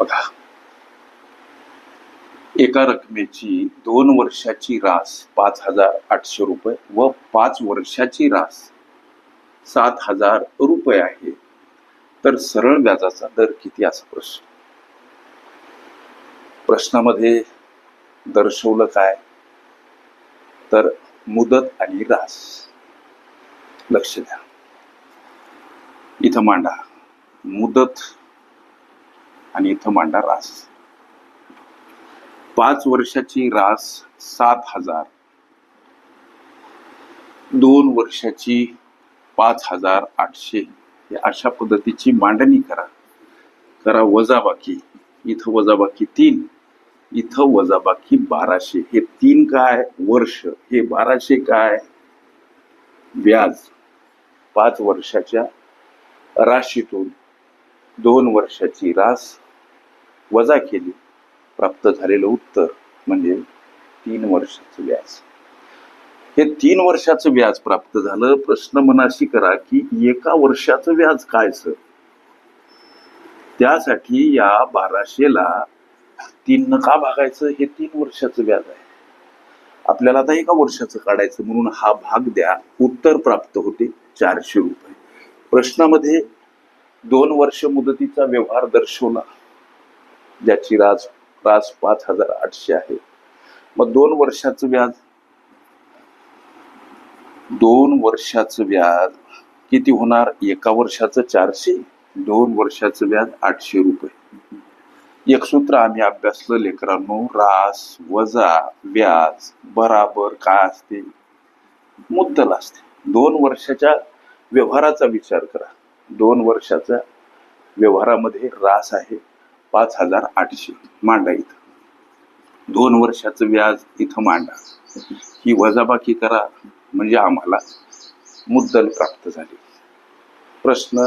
बघा. एका रकमेची दोन वर्षाची रास पाच हजार आठशे रुपये व पाच वर्षाची रास सात हजार रुपये आहे. तर सरळ व्याजाचा दर किती असा प्रश्न? प्रश्नामध्ये दर्शवलं काय? तर मुदत आणि रास. लक्ष द्या. इथं मांडा. मुदत आणि इथं मांडा रास. पाच वर्षाची रास सात हजार. दोन वर्षाची पाच हजार आठशे. अशा पद्धतीची मांडणी करा. करा वजाबाकी. इथं वजाबाकी तीन. इथं वजाबाकी बाराशे. हे तीन काय? वर्ष. हे बाराशे काय? व्याज. पाच वर्षाच्या राशीतून दोन वर्षाची रास वजा केली. प्राप्त झालेलं उत्तर म्हणजे तीन वर्षाचं व्याज. हे तीन वर्षाचं व्याज प्राप्त झालं. प्रश्न मनाशी करा की एका वर्षाचं व्याज काय सर? त्यासाठी या बाराशेला तीन का भागायचं? हे तीन वर्षाचं व्याज आहे. आपल्याला आता एका वर्षाचं काढायचं म्हणून हा भाग द्या. उत्तर प्राप्त होते चारशे रुपये. प्रश्नामध्ये दोन वर्ष मुदतीचा व्यवहार दर्शवला. ज्याची राज रास पाच हजार आठशे आहे. मग दोन वर्षाचं व्याज? दोन वर्षाचं व्याज किती होणार? एका वर्षाचं चारशे दोन वर्षाचं व्याज आठशे रुपये. एक सूत्र आम्ही अभ्यासलं लेकरांनो रास वजा व्याज बराबर काय असते? मुद्दल असते. दोन वर्षाच्या व्यवहाराचा विचार करा. दोन वर्षाच्या व्यवहारामध्ये रास आहे. पाच हजार आठशे मांडा इथं. दोन वर्षाचं व्याज इथं मांडा. ही वजाबाकी करा म्हणजे आम्हाला मुद्दल प्राप्त झाली. प्रश्न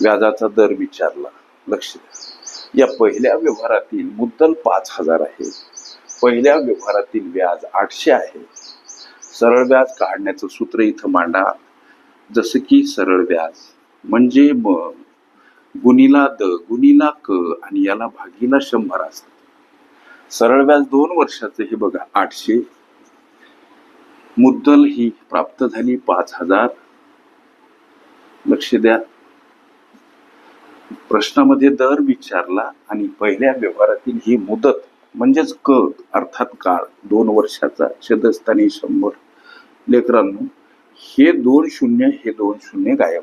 व्याजाचा दर विचारला. लक्ष द्या. या पहिल्या व्यवहारातील मुद्दल पाच हजार आहे. पहिल्या व्यवहारातील व्याज आठशे आहे. सरळ व्याज काढण्याचं सूत्र इथं मांडा. जसं की सरळ व्याज म्हणजे मग गुणीला द गुणीला क आणि याला भागीला शंभर असतात सरळ व्याज दोन वर्षाचं हे बघा आठशे. मुद्दल ही प्राप्त झाली पाच हजार. लक्ष द्या. प्रश्नामध्ये दर विचारला आणि पहिल्या व्यवहारातील ही मुदत म्हणजेच क अर्थात काळ दोन वर्षाचा शदस्थानी शंभर. लेकरांनो हे दोन शून्य हे दोन शून्य गायब.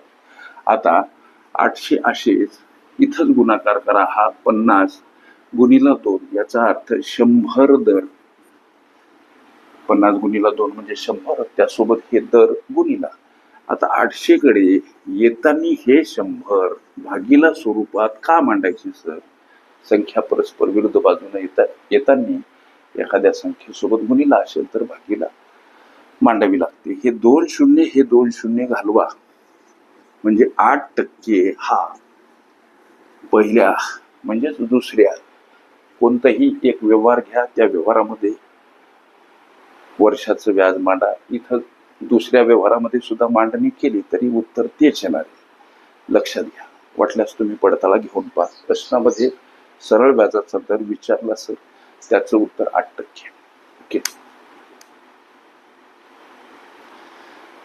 आता आठशे असेच इथंच गुणाकार करा हा पन्नास. गुणीला दोन याचा अर्थ शंभर दर. पन्नास गुणीला दोन म्हणजे शंभर त्यासोबत हे दर गुणीला. आता आठशे कडे येताना हे शंभर भागीला स्वरूपात का मांडायचे सर? संख्या परस्पर विरुद्ध बाजूने येता येताना एखाद्या संख्येसोबत गुणीला असेल तर भागीला मांडावी लागते. हे दोन शून्य हे दोन शून्य घालवा. म्हणजे आठ टक्के हा पहिल्या म्हणजेच दुसऱ्या कोणताही एक व्यवहार घ्या त्या व्यवहारामध्ये वर्षाचं व्याज मांडा. इथं दुसऱ्या व्यवहारामध्ये सुद्धा मांडणी केली तरी उत्तर तेच येणार आहे. लक्षात घ्या. वाटल्यास तुम्ही पडताळा घेऊन पहा. प्रश्नामध्ये सरळ व्याजाचा दर विचारला असेल त्याचं उत्तर आठ टक्के ओके?